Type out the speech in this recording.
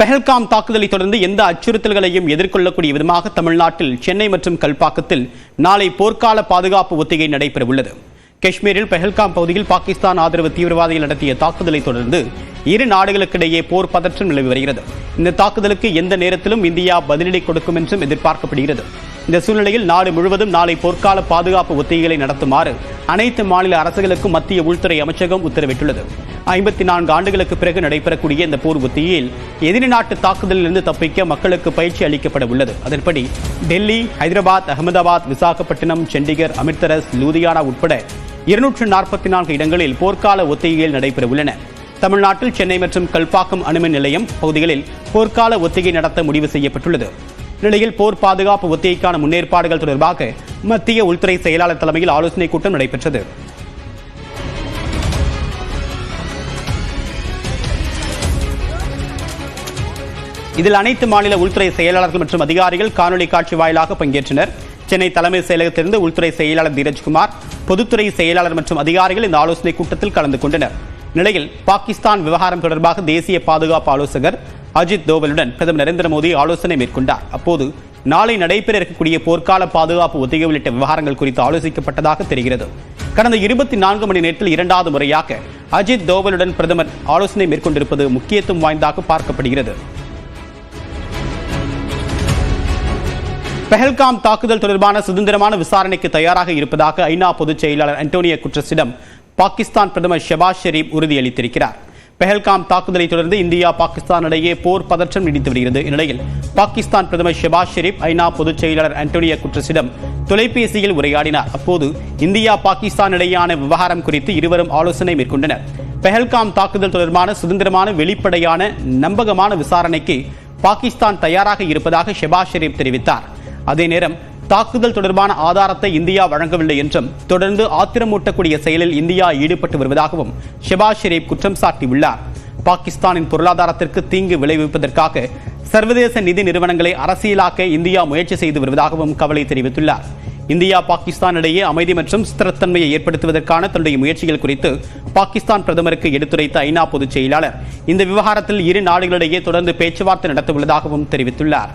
பெஹல்காம் தாக்குதலை தொடர்ந்து எந்த அச்சுறுத்தல்களையும் எதிர்கொள்ளக்கூடிய விதமாக தமிழ்நாட்டில் சென்னை மற்றும் கல்பாக்கத்தில் நாளை போர்க்கால பாதுகாப்பு ஒத்திகை நடைபெறவுள்ளது. காஷ்மீரில் பெஹல்காம் பகுதியில் பாகிஸ்தான் ஆதரவு தீவிரவாதிகள் நடத்திய தாக்குதலை தொடர்ந்து இரு நாடுகளுக்கிடையே போர் பதற்றம் நிலவி வருகிறது. இந்த தாக்குதலுக்கு எந்த நேரத்திலும் இந்தியா பதிலடி கொடுக்கும் என்றும் எதிர்பார்க்கப்படுகிறது. இந்த சூழ்நிலையில் நாடு முழுவதும் நாளை போர்க்கால பாதுகாப்பு ஒத்திகைகளை நடத்துமாறு அனைத்து மாநில அரசுகளுக்கும் மத்திய உள்துறை அமைச்சகம் உத்தரவிட்டுள்ளது. ஐம்பத்தி நான்கு ஆண்டுகளுக்கு பிறகு நடைபெறக்கூடிய இந்த போர் ஒத்தியில் எதிரி நாட்டு தாக்குதலிலிருந்து தப்பிக்க மக்களுக்கு பயிற்சி அளிக்கப்பட உள்ளது அதன்படி டெல்லி ஹைதராபாத் அகமதாபாத் விசாகப்பட்டினம் சண்டிகர் அமிர்தரஸ் லூதியானா உட்பட இருநூற்று நாற்பத்தி நான்கு இடங்களில் போர்க்கால ஒத்திகைகள் நடைபெற உள்ளன தமிழ்நாட்டில் சென்னை மற்றும் கல்பாக்கம் அணுமின் நிலையம் பகுதிகளில் போர்க்கால ஒத்திகை நடத்த முடிவு செய்யப்பட்டுள்ளது. நிலையில் போர் பாதுகாப்பு ஒத்திகைக்கான முன்னேற்பாடுகள் தொடர்பாக மத்திய உள்துறை செயலாளர் தலைமையில் ஆலோசனைக் கூட்டம் நடைபெற்றது. இதில் அனைத்து மாநில உள்துறை செயலாளர்கள் மற்றும் அதிகாரிகள் காணொலி காட்சி வாயிலாக பங்கேற்றனர். சென்னை தலைமை செயலகத்திலிருந்து உள்துறை செயலாளர் தீரஜ்குமார் பொதுத்துறை செயலாளர் மற்றும் அதிகாரிகள் இந்த ஆலோசனை கூட்டத்தில் கலந்து கொண்டனர். நிலையில் பாகிஸ்தான் விவகாரம் தொடர்பாக தேசிய பாதுகாப்பு ஆலோசகர் அஜித் தோவலுடன் பிரதமர் நரேந்திர மோடி ஆலோசனை மேற்கொண்டார். அப்போது நாளை நடைபெற இருக்கக்கூடிய போர்க்கால பாதுகாப்பு ஒத்திகை உள்ளிட்ட விவகாரங்கள் குறித்து ஆலோசிக்கப்பட்டதாக தெரிகிறது. கடந்த இருபத்தி நான்கு மணி நேரத்தில் இரண்டாவது முறையாக அஜித் தோவலுடன் பிரதமர் ஆலோசனை மேற்கொண்டிருப்பது முக்கியத்துவம் வாய்ந்ததாக பார்க்கப்படுகிறது. பெஹல்காம் தாக்குதல் தொடர்பான சுதந்திரமான விசாரணைக்கு தயாராக இருப்பதாக ஐநா பொதுச் செயலாளர் அன்டோனியோ குட்ரஸிடம் பாகிஸ்தான் பிரதமர் ஷெபாஸ் ஷெரீப் உறுதியளித்திருக்கிறார். பெஹல்காம் தாக்குதலை தொடர்ந்து இந்தியா பாகிஸ்தான் இடையே போர் பதற்றம் நீடித்து வருகிறது. இந்நிலையில் பாகிஸ்தான் பிரதமர் ஷெபாஸ் ஷெரீப் ஐநா பொதுச் செயலாளர் அன்டோனியோ குட்ரஸிடம் தொலைபேசியில் உரையாடினார். அப்போது இந்தியா பாகிஸ்தான் இடையேயான விவகாரம் குறித்து இருவரும் ஆலோசனை மேற்கொண்டனர். பெஹல்காம் தாக்குதல் தொடர்பான சுதந்திரமான வெளிப்படையான நம்பகமான விசாரணைக்கு பாகிஸ்தான் தயாராக இருப்பதாக ஷெபாஸ் ஷெரீப் தெரிவித்தார். அதே நேரம் தாக்குதல் தொடர்பான ஆதாரத்தை இந்தியா வழங்கவில்லை என்றும் தொடர்ந்து ஆத்திரமூட்டக்கூடிய செயலில் இந்தியா ஈடுபட்டு வருவதாகவும் ஷெபாஸ் ஷெரீப் குற்றம் சாட்டியுள்ளார். பாகிஸ்தானின் பொருளாதாரத்திற்கு தீங்கு விளைவிப்பதற்காக சர்வதேச நிதி நிறுவனங்களை அரசியலாக்க இந்தியா முயற்சி செய்து வருவதாகவும் கவலை தெரிவித்துள்ளார். இந்தியா பாகிஸ்தான் இடையே அமைதி மற்றும் ஸ்திரத்தன்மையை ஏற்படுத்துவதற்கான தன்னுடைய முயற்சிகள் குறித்து பாகிஸ்தான் பிரதமருக்கு எடுத்துரைத்த ஐநா பொதுச் செயலாளர் இந்த விவகாரத்தில் இரு நாடுகளிடையே தொடர்ந்து பேச்சுவார்த்தை நடத்தவுள்ளதாகவும் தெரிவித்துள்ளார்.